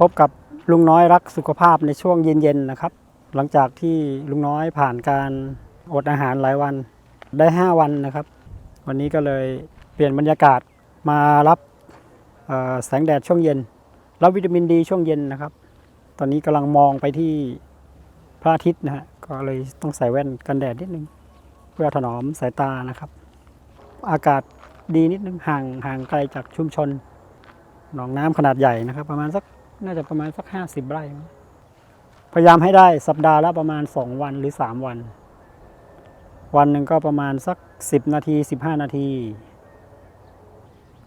พบกับลุงน้อยรักสุขภาพในช่วงเย็นๆนะครับ หลังจากที่ลุงน้อยผ่านการอดอาหารหลายวันได้ 5 วันนะครับ วันนี้ก็เลยเปลี่ยนบรรยากาศมารับแสงแดดช่วงเย็น รับวิตามินดีช่วงเย็นนะครับ ตอนนี้กำลังมองไปที่พระอาทิตย์นะฮะก็เลยต้องใส่แว่นกันแดดนิดนึง เพื่อถนอมสายตานะครับ อากาศดีนิดนึงห่างห่างไกลจากชุมชนหนองน้ำขนาดใหญ่นะครับ ประมาณสัก น่าจะประมาณสักห้าสิบไร่ พยายามให้ได้สัปดาห์ละประมาณสองวันหรือสามวัน วันหนึ่งก็ประมาณสักสิบนาทีสิบห้านาที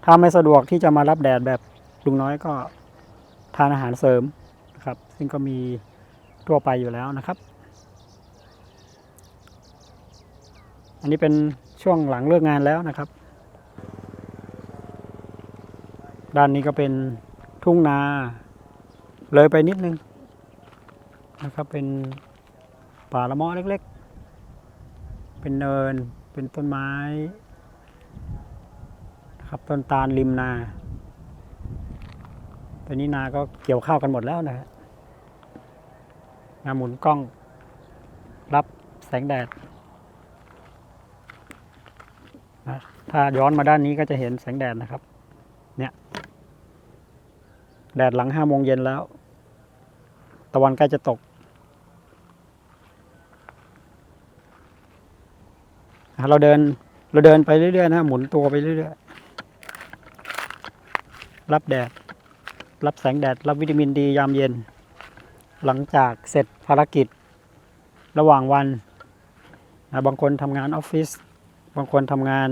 ถ้าไม่สะดวกที่จะมารับแดดแบบลุงน้อยก็ทานอาหารเสริมนะครับ ซึ่งก็มีทั่วไปอยู่แล้วนะครับ อันนี้เป็นช่วงหลังเลิกงานแล้วนะครับ ด้านนี้ก็เป็นทุ่งนา เลยไปนิดนึงนะครับ เป็นป่าละเมาะเล็ก ๆ เป็นเนิน เป็นต้นไม้ครับต้นตาลริมนาตอนนี้นาก็เกี่ยวข้าวกันหมดแล้วนะฮะนาหมุนกล้องรับแสงแดดนะถ้าย้อนมาด้านนี้ก็จะเห็นแสงแดดนะครับ เนี่ย แดดหลังห้าโมงเย็นแล้ว ตะวันใกล้จะตก เราเดินเราเดินไปเรื่อยๆนะ หมุนตัวไปเรื่อยๆ รับแดด รับแสงแดด รับวิตามินดียามเย็น หลังจากเสร็จภารกิจ ระหว่างวันนะบางคนทำงานออฟฟิศ บางคนทำงาน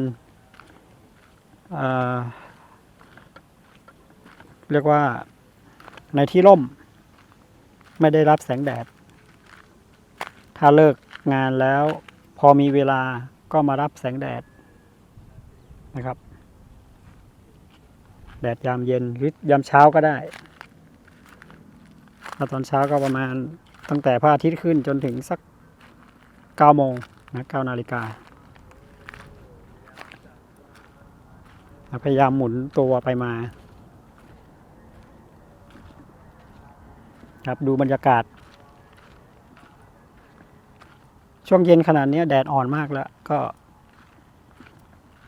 เเรียกว่า ในที่ร่ม ไม่ได้รับแสงแดด ถ้าเลิกงานแล้ว พอมีเวลาก็มารับแสงแดดนะครับ แดดยามเย็นหรือยามเช้าก็ได้ถ้าตอนเช้าก็ประมาณตั้งแต่พระอาทิตย์ขึ้นจนถึงสัก9โมงนะ9นาฬิกาพยายามหมุนตัวไปมา ครับดูบรรยากาศ ช่วงเย็นขนาดนี้แดดอ่อนมากแล้วก็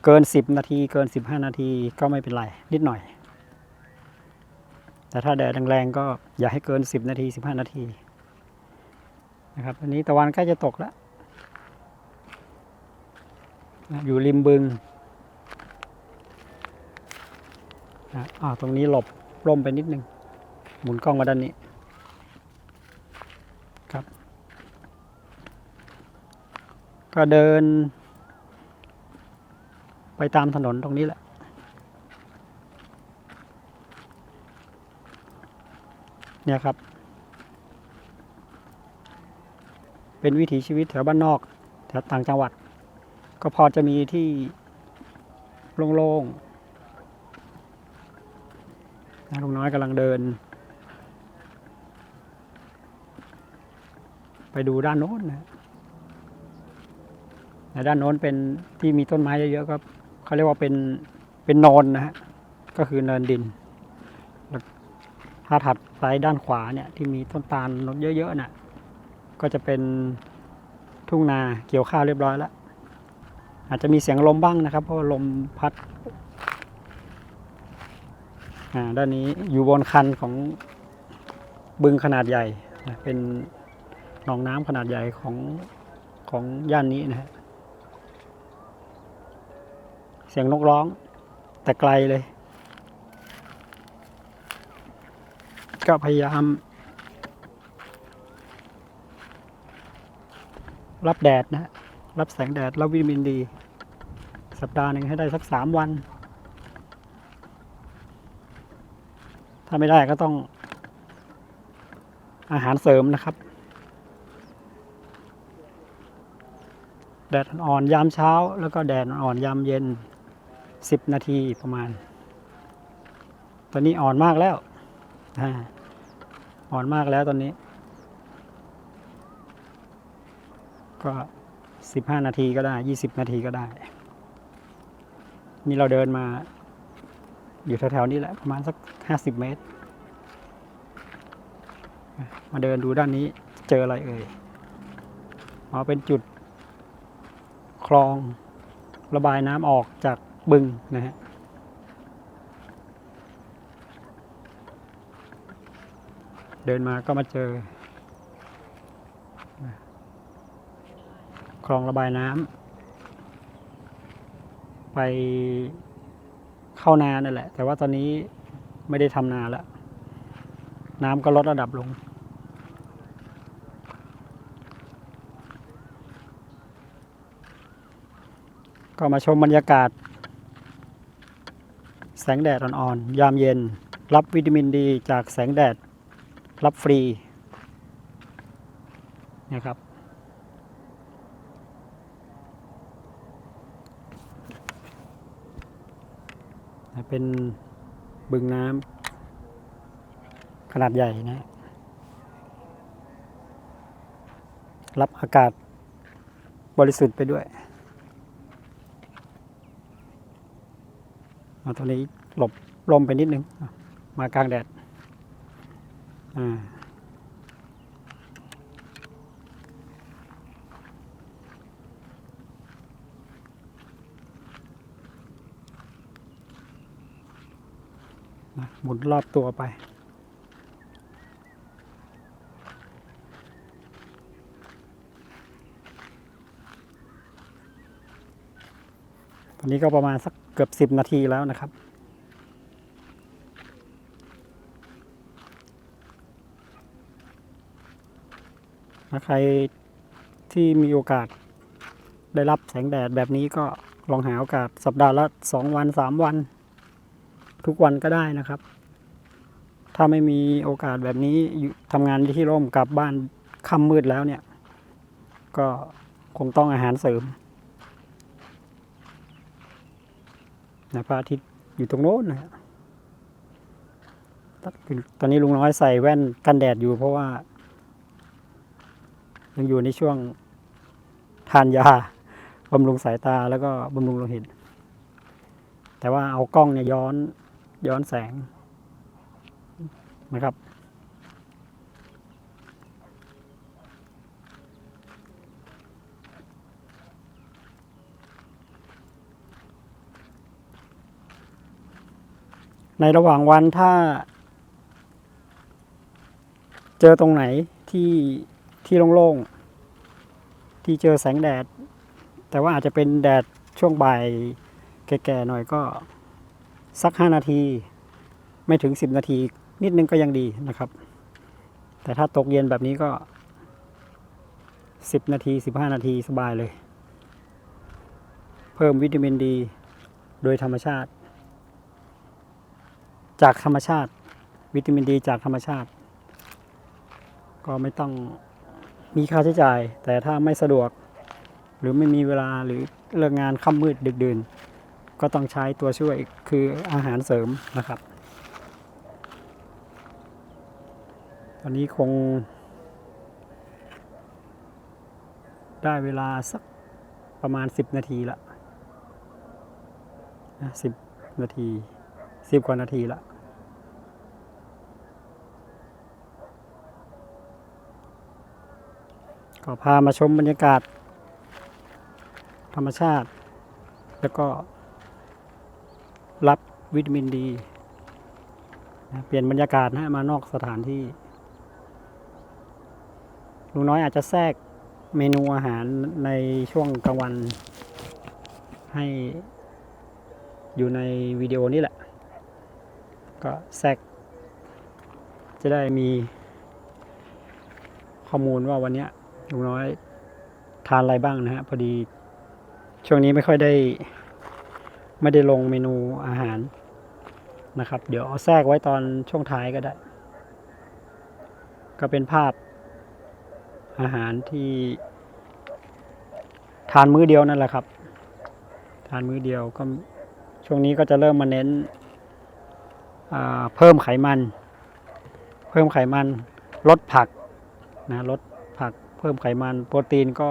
เกิน 10 นาทีเกิน 15 นาทีก็ไม่เป็นไร นิดหน่อย แต่ถ้าแดดแรงๆก็อย่าให้เกิน 10 นาที 15 นาทีนะครับอันนี้ตะวันใกล้จะตกแล้วอยู่ริมบึงนะอ่าตรงนี้หลบร่มไปนิดนึง หมุนกล้องมาด้านนี้ ครับ ก็เดิน ไปตามถนนตรงนี้แหละ เนี่ยครับ เป็นวิถีชีวิตแถวบ้านนอกแถวต่างจังหวัด ก็พอจะมีที่โล่งๆนะลุงน้อยกำลังเดิน ไปดูด้านโน้นนะ ในด้านโน้นเป็นที่มีต้นไม้เยอะๆก็เขาเรียกว่าเป็นเป็นโนนนะฮะก็คือเนินดินแล้วถ้าถัดไปด้านขวาเนี่ยที่มีต้นตาลเยอะๆน่ะก็จะเป็นทุ่งนาเกี่ยวข้าวเรียบร้อยแล้ว อาจจะมีเสียงลมบ้างนะครับ เพราะลมพัดอ่าด้านนี้อยู่บนคันของบึงขนาดใหญ่ เป็นหนองน้ำขนาดใหญ่ของของย่านนี้นะฮะ เสียงนกร้อง แต่ไกลเลย ก็พยายาม รับแดดนะ รับแสงแดด รับวิตามินดี สัปดาห์หนึ่งให้ได้สักสามวัน ถ้าไม่ได้ก็ต้อง อาหารเสริมนะครับแดดอ่อนยามเช้า แล้วก็แดดอ่อนยามเย็น สิบนาทีประมาณ ตอนนี้อ่อนมากแล้วอ่อนมากแล้วตอนนี้ ก็สิบห้านาทีก็ได้ยี่สิบนาทีก็ได้ นี่เราเดินมา อยู่แถวๆนี้แหละ ประมาณสักห้าสิบเมตร มาเดินดูด้านนี้เจออะไรเอ่ยอ๋อเป็นจุดคลองระบายน้ำออกจาก บึงนะฮะเดินมาก็มาเจอ คลองระบายน้ำไปเข้านานั่นแหละ แต่ว่าตอนนี้ไม่ได้ทำนาแล้ว น้ำก็ลดระดับลงก็มาชมบรรยากาศ แสงแดดอ่อนๆ ยามเย็น รับวิตามินดี จากแสงแดด รับฟรีนะครับ เป็นบึงน้ำขนาดใหญ่นะ รับอากาศบริสุทธิ์ไปด้วย เอาตัวนี้หลบลมไปนิดนึง มากลางแดดอ่านะหมุนรอบตัวไป ตอนนี้ก็ประมาณสัก เกือบสิบนาทีแล้วนะครับถ้าใครที่มีโอกาสได้รับแสงแดดแบบนี้ก็ลองหาโอกาสสัปดาห์ละสองวันสามวัน ทุกวันก็ได้นะครับ ถ้าไม่มีโอกาสแบบนี้ทำงานที่ร่มกลับบ้านค่ำมืดแล้วเนี่ย ก็คงต้องอาหารเสริม นะพระอาทิตย์อยู่ตรงโน้นนะตอนนี้ลุงน้อยใส่แว่นกันแดดอยู่เพราะว่า ยังอยู่ในช่วงทานยาบำรุงสายตาแล้วก็บำรุงโลหิต แต่ว่าเอากล้องเนี่ยย้อนย้อนแสงนะครับ ในระหว่างวันถ้า เจอตรงไหนที่ที่โล่งๆ ที่เจอแสงแดด แต่ว่าอาจจะเป็นแดดช่วงบ่ายแก่ๆหน่อยก็สักห้านาที ไม่ถึงสิบนาที นิดนึงก็ยังดีนะครับ แต่ถ้าตกเย็นแบบนี้ก็สิบนาทีสิบห้านาทีสบายเลย เพิ่มวิตามินดี โดยธรรมชาติ จากธรรมชาติ วิตามินดีจากธรรมชาติ ก็ไม่ต้องมีค่าใช้จ่าย แต่ถ้าไม่สะดวก หรือไม่มีเวลาหรือเลิกงานค่ำมืดดึกดื่น ก็ต้องใช้ตัวช่วยคืออาหารเสริมนะครับ ตอนนี้คง ได้เวลาสักประมาณ 10 นาทีละนะสิบนาที สิบกว่านาทีละก็พามาชมบรรยากาศ ธรรมชาติ แล้วก็รับวิตามินดีนะเปลี่ยนบรรยากาศนะฮะมานอกสถานที่ลุงน้อยอาจจะแทรกเมนูอาหารในช่วงกลางวันให้อยู่ในวิดีโอนี้แหละ ก็แทรกจะได้มี ข้อมูลว่าวันนี้ยลุงน้อยทานอะไรบ้างนะฮะ พอดี ช่วงนี้ไม่ค่อยได้ ไม่ได้ลงเมนูอาหารนะครับ เดี๋ยวเอาแทรกไว้ตอนช่วงท้ายก็ได้ ก็เป็นภาพอาหารที่ทานมื้อเดียวนั่นแหละครับ ทานมื้อเดียวก็ช่วงนี้ก็จะเริ่มมาเน้น เพิ่มไขมัน เพิ่มไขมันลดผักนะลดผักเพิ่มไขมันโปรตีนก็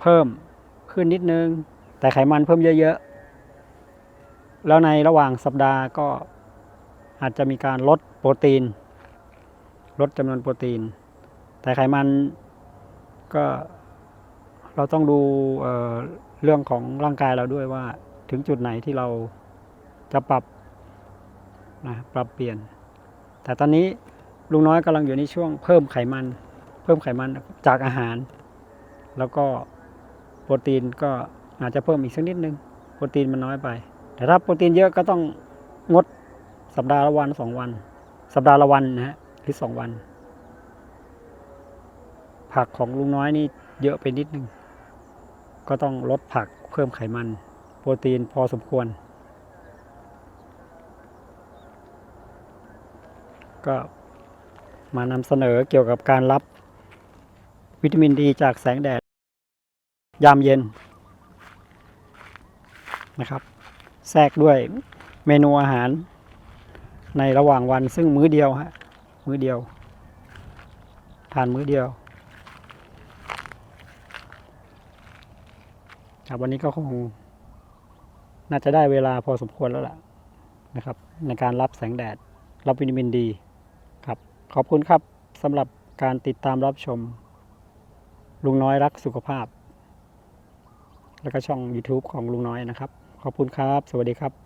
เพิ่มขึ้นนิดนึง แต่ไขมันเพิ่มเยอะๆ แล้วในระหว่างสัปดาห์ก็อาจจะมีการลดโปรตีน ลดจำนวนโปรตีน แต่ไขมันก็เราต้องดูเเรื่องของร่างกายเราด้วยว่าถึงจุดไหนที่เรา จะปรับนะปรับเปลี่ยน แต่ตอนนี้ลุงน้อยกำลังอยู่ในช่วงเพิ่มไขมัน เพิ่มไขมันจากอาหาร แล้วก็โปรตีนก็อาจจะเพิ่มอีกสักนิดนึง โปรตีนมันน้อยไป แต่ถ้าโปรตีนเยอะก็ต้องงดสัปดาห์ละวันสองวัน สัปดาห์ละวันนะฮะหรือสองวัน ผักของลุงน้อยนี่เยอะไปนิดนึง ก็ต้องลดผักเพิ่มไขมัน โปรตีนพอสมควร ก็มานำเสนอเกี่ยวกับการรับวิตามินดีจากแสงแดด ยามเย็นนะครับ แทรกด้วยเมนูอาหาร ในระหว่างวันซึ่งมื้อเดียวฮะมื้อเดียว ทานมื้อเดียวครับวันนี้ก็คงน่าจะได้เวลาพอสมควรแล้วล่ะนะครับ ในการรับแสงแดด รับวิตามินดี ขอบคุณครับสำหรับการติดตามรับชม ลุงน้อยรักสุขภาพ แล้วก็ช่อง YouTube ของลุงน้อยนะครับ ขอบคุณครับ สวัสดีครับ